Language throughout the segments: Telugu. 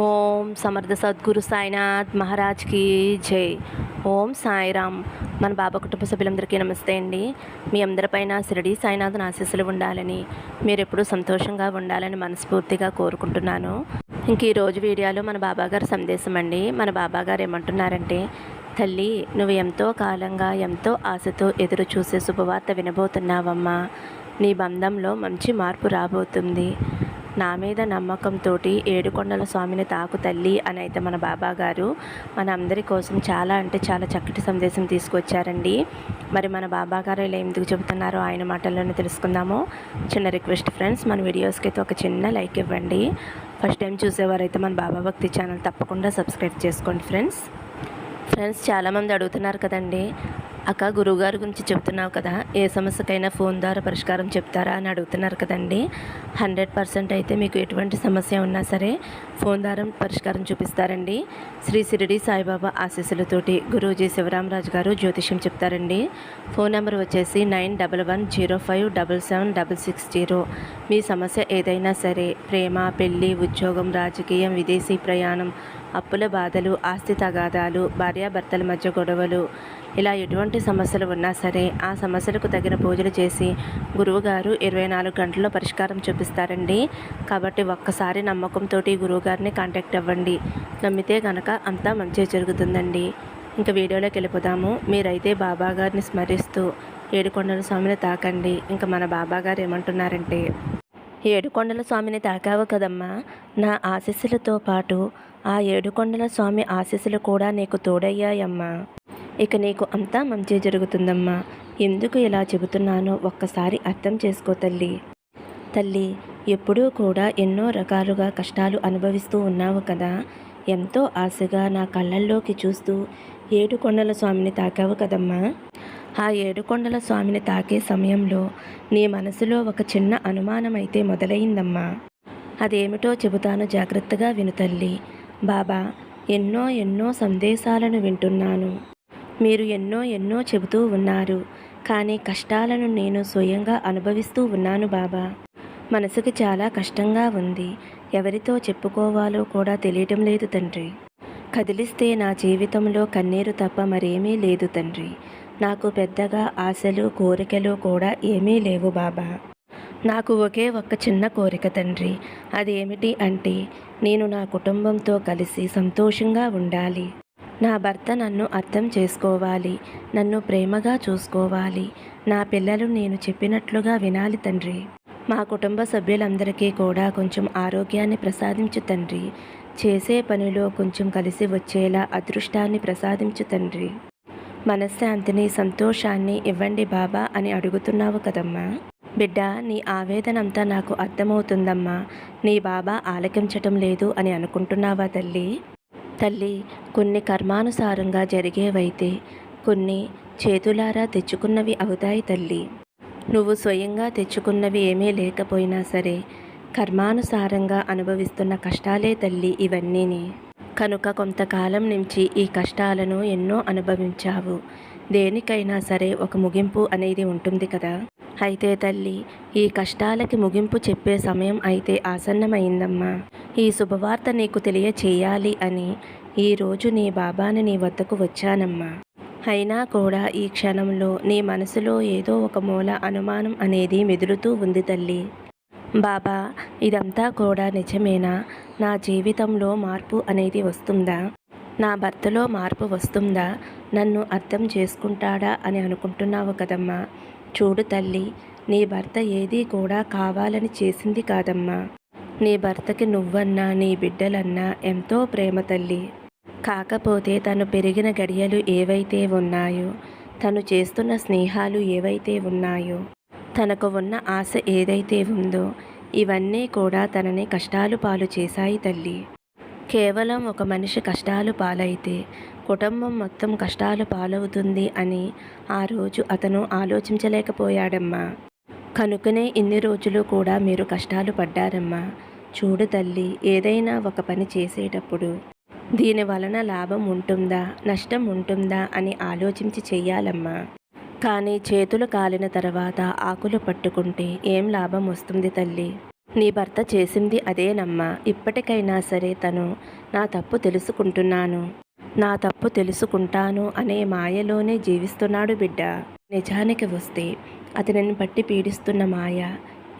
ఓం సమర్థ సద్గురు సాయినాథ్ మహారాజ్కి జై. ఓం సాయిరామ్. మన బాబా కుటుంబ సభ్యులందరికీ నమస్తే అండి. మీ అందరిపైన షిరిడి సాయినాథ్ ఆశీస్సులు ఉండాలని మీరు ఎప్పుడూ సంతోషంగా ఉండాలని మనస్ఫూర్తిగా కోరుకుంటున్నాను. ఇంక ఈరోజు వీడియోలో మన బాబాగారి సందేశం అండి. మన బాబాగారు ఏమంటున్నారంటే తల్లి నువ్వు ఎంతో కాలంగా ఎంతో ఆశతో ఎదురు చూసే శుభవార్త వినబోతున్నావమ్మా. నీ బంధంలో మంచి మార్పు రాబోతుంది. నా మీద నమ్మకంతో ఏడుకొండల స్వామిని తాకు తల్లి అని అయితే మన బాబా గారు మన అందరి కోసం చాలా అంటే చాలా చక్కటి సందేశం తీసుకొచ్చారండి. మరి మన బాబా గారు ఇలా ఎందుకు చెబుతున్నారో ఆయన మాటల్లోనే తెలుసుకుందాము. చిన్న రిక్వెస్ట్ ఫ్రెండ్స్ మన వీడియోస్కి అయితే ఒక చిన్న లైక్ ఇవ్వండి. ఫస్ట్ టైం చూసేవారైతే మన బాబా భక్తి ఛానల్ తప్పకుండా సబ్స్క్రైబ్ చేసుకోండి ఫ్రెండ్స్. ఫ్రెండ్స్ చాలామంది అడుగుతున్నారు కదండి అక్క గురువుగారి గురించి చెప్తున్నావు కదా ఏ సమస్యకైనా ఫోన్ ద్వారా పరిష్కారం చెప్తారా అని అడుగుతున్నారు కదండి. హండ్రెడ్ పర్సెంట్ అయితే మీకు ఎటువంటి సమస్య ఉన్నా సరే ఫోన్ ద్వారా పరిష్కారం చూపిస్తారండి. శ్రీ సిరిడి సాయిబాబా ఆశీస్సులతోటి గురూజీ శివరామరాజు గారు జ్యోతిష్యం చెప్తారండి. ఫోన్ నెంబర్ వచ్చేసి nine double one zero five double seven double six zero. మీ సమస్య ఏదైనా సరే ప్రేమ పెళ్ళి ఉద్యోగం రాజకీయం విదేశీ ప్రయాణం అప్పుల బాధలు ఆస్తి తగాదాలు భార్యాభర్తల మధ్య గొడవలు. ఇలా ఎటువంటి సమస్యలు ఉన్నా సరే ఆ సమస్యలకు తగిన పూజలు చేసి గురువుగారు ఇరవై నాలుగు గంటల్లో పరిష్కారం చూపిస్తారండి. కాబట్టి ఒక్కసారి నమ్మకంతో గురువుగారిని కాంటాక్ట్ అవ్వండి. నమ్మితే కనుక అంతా మంచి జరుగుతుందండి. ఇంకా వీడియోలోకి వెళ్ళిపోదాము. మీరైతే బాబా గారిని స్మరిస్తూ ఏడుకొండల స్వామిని తాకండి. ఇంకా మన బాబా గారు ఏమంటున్నారంటే ఏడుకొండల స్వామిని తాకావు కదమ్మా. నా ఆశీస్సులతో పాటు ఆ ఏడుకొండల స్వామి ఆశీస్సులు కూడా నీకు తోడయ్యాయమ్మా. ఇక నీకు అంతా మంచి జరుగుతుందమ్మా. ఎందుకు ఇలా చెబుతున్నానో ఒక్కసారి అర్థం చేసుకో తల్లి. తల్లి ఎప్పుడూ కూడా ఎన్నో రకాలుగా కష్టాలు అనుభవిస్తూ ఉన్నావు కదా. ఎంతో ఆశగా నా కళ్ళల్లోకి చూస్తూ ఏడుకొండల స్వామిని తాకావు కదమ్మా. ఆ ఏడుకొండల స్వామిని తాకే సమయంలో నీ మనసులో ఒక చిన్న అనుమానం అయితే మొదలైందమ్మా. అదేమిటో చెబుతాను జాగ్రత్తగా విను తల్లి. బాబా ఎన్నో ఎన్నో సందేశాలను వింటున్నాను. మీరు ఎన్నో ఎన్నో చెబుతూ ఉన్నారు. కానీ కష్టాలను నేను స్వయంగా అనుభవిస్తూ ఉన్నాను బాబా. మనసుకి చాలా కష్టంగా ఉంది. ఎవరితో చెప్పుకోవాలో కూడా తెలియటం లేదు తండ్రి. కదిలిస్తే నా జీవితంలో కన్నీరు తప్ప మరేమీ లేదు తండ్రి. నాకు పెద్దగా ఆశలు కోరికలు కూడా ఏమీ లేవు బాబా. నాకు ఒకే ఒక్క చిన్న కోరిక తండ్రి. అదేమిటి అంటే నేను నా కుటుంబంతో కలిసి సంతోషంగా ఉండాలి. నా భర్త నన్ను అర్థం చేసుకోవాలి నన్ను ప్రేమగా చూసుకోవాలి. నా పిల్లలు నేను చెప్పినట్లుగా వినాలి తండ్రి. మా కుటుంబ సభ్యులందరికీ కూడా కొంచెం ఆరోగ్యాన్ని ప్రసాదించు తండ్రి. చేసే పనిలో కొంచెం కలిసి వచ్చేలా అదృష్టాన్ని ప్రసాదించు తండ్రి. మనశ్శాంతిని సంతోషాన్ని ఇవ్వండి బాబా అని అడుగుతున్నావు కదమ్మా. బిడ్డ నీ ఆవేదనంతా నాకు అర్థమవుతుందమ్మా. నీ బాబా ఆలకించటం లేదు అని అనుకుంటున్నావా తల్లి? తల్లి కొన్ని కర్మానుసారంగా జరిగేవైతే కొన్ని చేతులారా తెచ్చుకున్నవి అవుతాయి తల్లి. నువ్వు స్వయంగా తెచ్చుకున్నవి ఏమీ లేకపోయినా సరే కర్మానుసారంగా అనుభవిస్తున్న కష్టాలే తల్లి ఇవన్నీని. కనుక కొంతకాలం నుంచి ఈ కష్టాలను ఎన్నో అనుభవించావు. దేనికైనా సరే ఒక ముగింపు అనేది ఉంటుంది కదా? అయితే తల్లి ఈ కష్టాలకి ముగింపు చెప్పే సమయం అయితే ఆసన్నమైందమ్మా. ఈ శుభవార్త నీకు తెలియచేయాలి అని ఈరోజు నీ బాబాని నీ వద్దకు వచ్చానమ్మా. అయినా కూడా ఈ క్షణంలో నీ మనసులో ఏదో ఒక మూల అనుమానం అనేది మెదులుతూ ఉంది తల్లి. బాబా ఇదంతా కూడా నిజమేనా? నా జీవితంలో మార్పు అనేది వస్తుందా? నా భర్తలో మార్పు వస్తుందా? నన్ను అర్థం చేసుకుంటాడా అని అనుకుంటున్నావు కదమ్మా. చూడు తల్లి నీ భర్త ఏదీ కూడా కావాలని చేసింది కాదమ్మా. నీ భర్తకి నువ్వన్నా నీ బిడ్డలన్నా ఎంతో ప్రేమ తల్లి. కాకపోతే తను పెరిగిన గడియలు ఏవైతే ఉన్నాయో తను చేస్తున్న స్నేహాలు ఏవైతే ఉన్నాయో తనకు ఉన్న ఆశ ఏదైతే ఉందో ఇవన్నీ కూడా తనని కష్టాలు పాలు చేశాయి తల్లి. కేవలం ఒక మనిషి కష్టాలు పాలైతే కుటుంబం మొత్తం కష్టాలు పాలవుతుంది అని ఆ రోజు అతను ఆలోచించలేకపోయాడమ్మా. కనుకనే ఇన్ని రోజులు కూడా మీరు కష్టాలు పడ్డారమ్మా. చూడు తల్లి ఏదైనా ఒక పని చేసేటప్పుడు దీని వలన లాభం ఉంటుందా నష్టం ఉంటుందా అని ఆలోచించి చెయ్యాలమ్మా. కానీ చేతులు కాలిన తర్వాత ఆకులు పట్టుకుంటే ఏం లాభం వస్తుంది తల్లి? నీ భర్త చేసింది అదేనమ్మా ఇప్పటికైనా సరే తను నా తప్పు తెలుసుకుంటున్నాను. నా తప్పు తెలుసుకుంటాను అనే మాయలోనే జీవిస్తున్నాడు బిడ్డ. నిజానికి వస్తే అతనిని బట్టి పీడిస్తున్న మాయ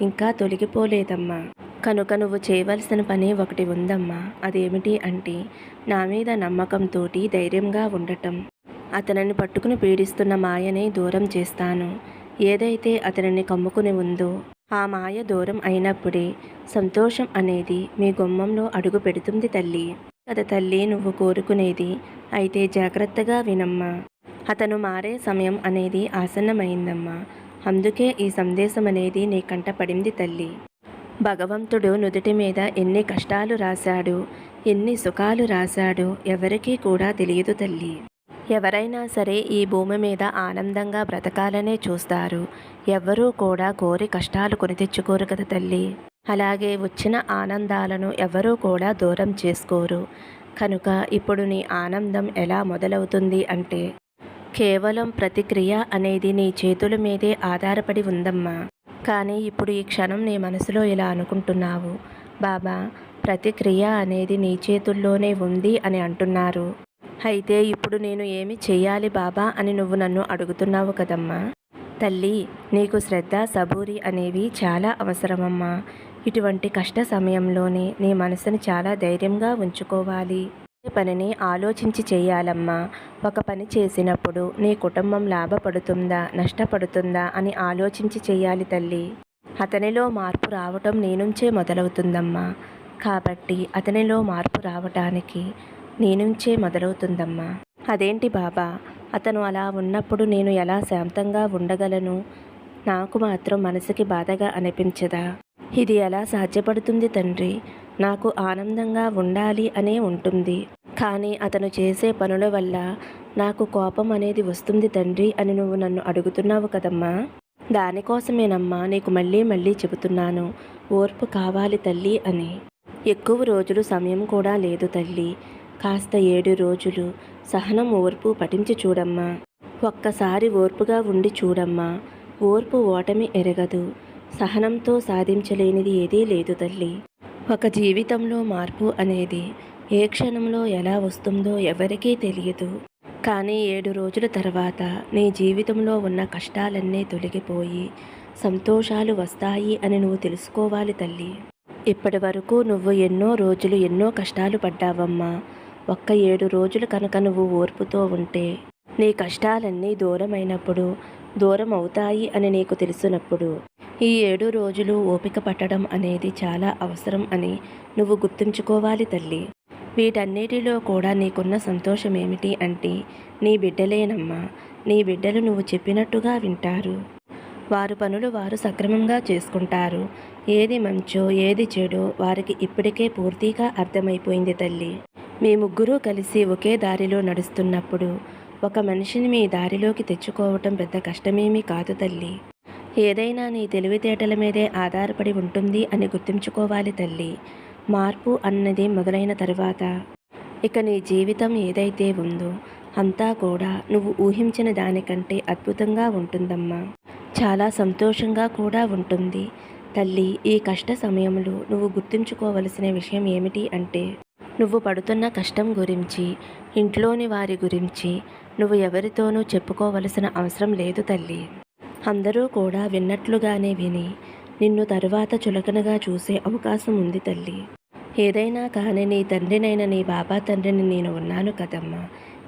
ఇంకా తొలగిపోలేదమ్మా. కనుక నువ్వు చేయవలసిన పని ఒకటి ఉందమ్మా. అదేమిటి అంటే నా మీద నమ్మకంతోటి ధైర్యంగా ఉండటం. అతనిని పట్టుకుని పీడిస్తున్న మాయని దూరం చేస్తాను. ఏదైతే అతనిని కమ్ముకుని ఉందో ఆ మాయ దూరం అయినప్పుడే సంతోషం అనేది మీ గుమ్మంలో అడుగు పెడుతుంది తల్లి. కదా తల్లి నువ్వు కోరుకునేది అయితే జాగ్రత్తగా వినమ్మా. అతను మారే సమయం అనేది ఆసన్నమైందమ్మా. అందుకే ఈ సందేశం అనేది నీ కంట పడింది తల్లి. భగవంతుడు నుదుటి మీద ఎన్ని కష్టాలు రాశాడు ఎన్ని సుఖాలు రాశాడు ఎవరికీ కూడా తెలియదు తల్లి. ఎవరైనా సరే ఈ భూమి మీద ఆనందంగా బ్రతకాలనే చూస్తారు. ఎవ్వరూ కూడా కోరి కష్టాలు కొని తెచ్చుకోరు కదా తల్లి. అలాగే వచ్చిన ఆనందాలను ఎవరూ కూడా దూరం చేసుకోరు. కనుక ఇప్పుడు నీ ఆనందం ఎలా మొదలవుతుంది అంటే కేవలం ప్రతిక్రియ అనేది నీ చేతుల మీదే ఆధారపడి ఉందమ్మా. కానీ ఇప్పుడు ఈ క్షణం నీ మనసులో ఇలా అనుకుంటున్నావు. బాబా ప్రతిక్రియ అనేది నీ చేతుల్లోనే ఉంది అని అంటున్నారు. అయితే ఇప్పుడు నేను ఏమి చెయ్యాలి బాబా అని నువ్వు నన్ను అడుగుతున్నావు కదమ్మా? తల్లి నీకు శ్రద్ధ సబూరి అనేవి చాలా అవసరమమ్మా. ఇటువంటి కష్ట సమయంలోనే నీ మనసుని చాలా ధైర్యంగా ఉంచుకోవాలి. పనిని ఆలోచించి చేయాలమ్మా ఒక పని చేసినప్పుడు నీ కుటుంబం లాభపడుతుందా నష్టపడుతుందా అని ఆలోచించి చేయాలి తల్లి. అతనిలో మార్పు రావటం నీ నుంచే మొదలవుతుందమ్మా. కాబట్టి అతనిలో మార్పు రావటానికి నీ నుంచే మొదలవుతుందమ్మా. అదేంటి బాబా? అతను అలా ఉన్నప్పుడు నేను ఎలా శాంతంగా ఉండగలను? నాకు మాత్రం మనసుకి బాధగా అనిపించదా? ఇది ఎలా సాధ్యపడుతుంది తండ్రి? నాకు ఆనందంగా ఉండాలి అనే ఉంటుంది. కానీ అతను చేసే పనుల వల్ల నాకు కోపం అనేది వస్తుంది తండ్రి అని నువ్వు నన్ను అడుగుతున్నావు కదమ్మా. దానికోసమేనమ్మా నీకు మళ్ళీ మళ్ళీ చెబుతున్నాను. ఓర్పు కావాలి తల్లి అని. ఎక్కువ రోజులు సమయం కూడా లేదు తల్లి. కాస్త ఏడు రోజులు సహనం ఓర్పు పఠించి చూడమ్మా. ఒక్కసారి ఓర్పుగా ఉండి చూడమ్మా. ఓర్పు ఓటమి ఎరగదు. సహనంతో సాధించలేనిది ఏదీ లేదు తల్లి. ఒక జీవితంలో మార్పు అనేది ఏ క్షణంలో ఎలా వస్తుందో ఎవరికీ తెలియదు. కానీ ఏడు రోజుల తర్వాత నీ జీవితంలో ఉన్న కష్టాలన్నీ తొలగిపోయి సంతోషాలు వస్తాయి అని నువ్వు తెలుసుకోవాలి తల్లి. ఇప్పటి వరకు నువ్వు ఎన్నో రోజులు ఎన్నో కష్టాలు పడ్డావమ్మా. ఒక్క ఏడు రోజులు కనుక నువ్వు ఓర్పుతో ఉంటే నీ కష్టాలన్నీ దూరమైనప్పుడు దూరం అవుతాయి అని నీకు తెలిసినప్పుడు ఈ ఏడు రోజులు ఓపిక పట్టడం అనేది చాలా అవసరం అని నువ్వు గుర్తుంచుకోవాలి తల్లి. వీటన్నిటిలో కూడా నీకున్న సంతోషం ఏమిటి అంటే నీ బిడ్డలేనమ్మా. నీ బిడ్డలు నువ్వు చెప్పినట్టుగా వింటారు. వారు పనులు వారు సక్రమంగా చేసుకుంటారు. ఏది మంచో ఏది చెడో వారికి ఇప్పటికే పూర్తిగా అర్థమైపోయింది తల్లి. మీ ముగ్గురు కలిసి ఒకే దారిలో నడుస్తున్నప్పుడు ఒక మనిషిని మీ దారిలోకి తెచ్చుకోవటం పెద్ద కష్టమేమీ కాదు తల్లి. ఏదైనా నీ తెలివితేటల మీదే ఆధారపడి ఉంటుంది అని గుర్తుంచుకోవాలి తల్లి. మార్పు అన్నది మొదలైన తర్వాత ఇక నీ జీవితం ఏదైతే ఉందో అంతా కూడా నువ్వు ఊహించిన దానికంటే అద్భుతంగా ఉంటుందమ్మా. చాలా సంతోషంగా కూడా ఉంటుంది. తల్లి ఈ కష్ట సమయంలో నువ్వు గుర్తుంచుకోవలసిన విషయం ఏమిటి అంటే నువ్వు పడుతున్న కష్టం గురించి ఇంట్లోని వారి గురించి నువ్వు ఎవరితోనూ చెప్పుకోవలసిన అవసరం లేదు తల్లి. అందరూ కూడా విన్నట్లుగానే విని నిన్ను తరువాత చులకనగా చూసే అవకాశం ఉంది తల్లి. ఏదైనా కానీ నీ తండ్రినైన నీ బాబా తండ్రిని నేను ఉన్నాను కదమ్మా.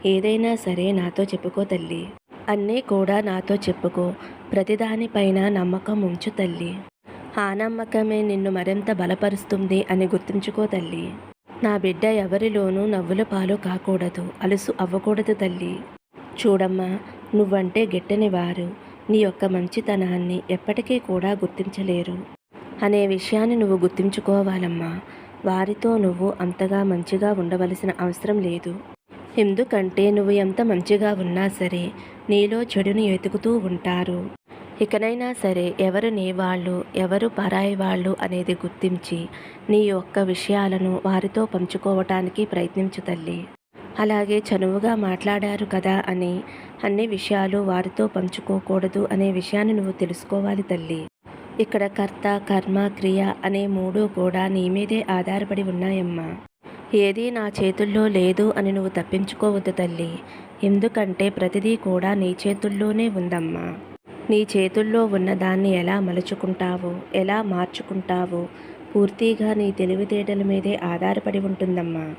ఏదైనా సరే నాతో చెప్పుకో తల్లి. అన్నీ కూడా నాతో చెప్పుకో. ప్రతిదానిపైన నమ్మకం ఉంచు తల్లి. ఆ నమ్మకమే నిన్ను మరింత బలపరుస్తుంది అని గుర్తుంచుకో తల్లి. నా బిడ్డ ఎవరిలోనూ నవ్వుల పాలు కాకూడదు అలుసు అవ్వకూడదు తల్లి. చూడమ్మా నువ్వంటే గిట్టని వారు. నీ యొక్క మంచితనాన్ని ఎప్పటికీ కూడా గుర్తించలేరు. అనే విషయాన్ని నువ్వు గుర్తుంచుకోవాలమ్మా. వారితో నువ్వు అంతగా మంచిగా ఉండవలసిన అవసరం లేదు. ఎందుకంటే నువ్వు ఎంత మంచిగా ఉన్నా సరే నీలో చెడుని వెతుకుతూ ఉంటారు. ఇకనైనా సరే ఎవరు నీ వాళ్ళు ఎవరు పరాయి వాళ్ళు అనేది గుర్తించి నీ యొక్క విషయాలను వారితో పంచుకోవటానికి ప్రయత్నించు తల్లి. అలాగే చనువుగా మాట్లాడారు కదా అని అన్ని విషయాలు వారితో పంచుకోకూడదు అనే విషయాన్ని నువ్వు తెలుసుకోవాలి తల్లి. ఇక్కడ కర్త కర్మ క్రియ అనే మూడు కూడా నీ మీదే ఆధారపడి ఉన్నాయమ్మా. ఏదీ నా చేతుల్లో లేదు అని నువ్వు తప్పించుకోవద్దు తల్లి. ఎందుకంటే ప్రతిదీ కూడా నీ చేతుల్లోనే ఉందమ్మా. నీ చేతుల్లో ఉన్న దాన్ని ఎలా మలుచుకుంటావో ఎలా మార్చుకుంటావో పూర్తిగా నీ తెలివితేటల మీదే ఆధారపడి ఉంటుందమ్మా.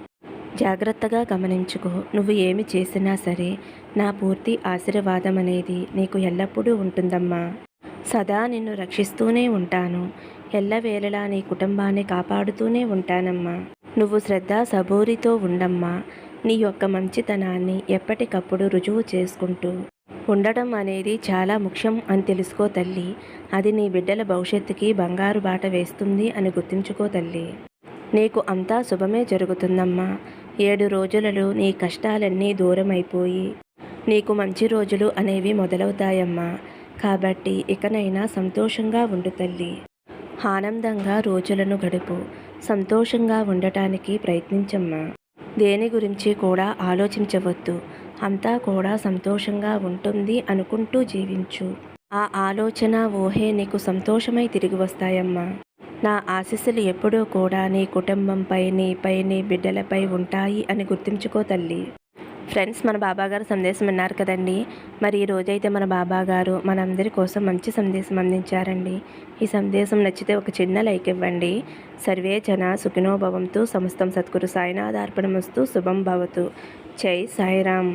జాగ్రత్తగా గమనించుకో నువ్వు ఏమి చేసినా సరే నా పూర్తి ఆశీర్వాదం అనేది నీకు ఎల్లప్పుడూ ఉంటుందమ్మా. సదా నిన్ను రక్షిస్తూనే ఉంటాను. ఎల్లవేళలా నీ కుటుంబాన్ని కాపాడుతూనే ఉంటానమ్మా. నువ్వు శ్రద్ధ సబూరితో ఉండమ్మా. నీ యొక్క మంచితనాన్ని ఎప్పటికప్పుడు రుజువు చేసుకుంటూ ఉండటం అనేది చాలా ముఖ్యం అని తెలుసుకో తల్లి. అది నీ బిడ్డల భవిష్యత్తుకి బంగారు బాట వేస్తుంది అని గుర్తుంచుకో తల్లి. నీకు అంతా శుభమే జరుగుతుందమ్మా. ఏడు రోజులలో నీ కష్టాలన్నీ దూరమైపోయి నీకు మంచి రోజులు అనేవి మొదలవుతాయమ్మా. కాబట్టి ఇకనైనా సంతోషంగా ఉండు తల్లి. ఆనందంగా రోజులను గడుపు. సంతోషంగా ఉండటానికి ప్రయత్నించమ్మా. దేని గురించి కూడా ఆలోచించవద్దు. అంతా కూడా సంతోషంగా ఉంటుంది అనుకుంటూ జీవించు. ఆ ఆలోచన ఊహే నీకు సంతోషమై తిరిగి వస్తాయమ్మా. నా ఆశీస్సులు ఎప్పుడూ కూడా నీ కుటుంబంపై నీపై నీ బిడ్డలపై ఉంటాయి అని గుర్తుంచుకో తల్లి. ఫ్రెండ్స్ మన బాబాగారు సందేశం విన్నారు కదండి. మరి ఈ రోజైతే మన బాబాగారు మనందరి కోసం మంచి సందేశం అందించారండి. ఈ సందేశం నచ్చితే ఒక చిన్న లైక్ ఇవ్వండి. సర్వే జన సుఖినోభవంతో సమస్తం సత్గురు సాయినాథార్పణమస్తు శుభం భవతు. జై సాయిరామ్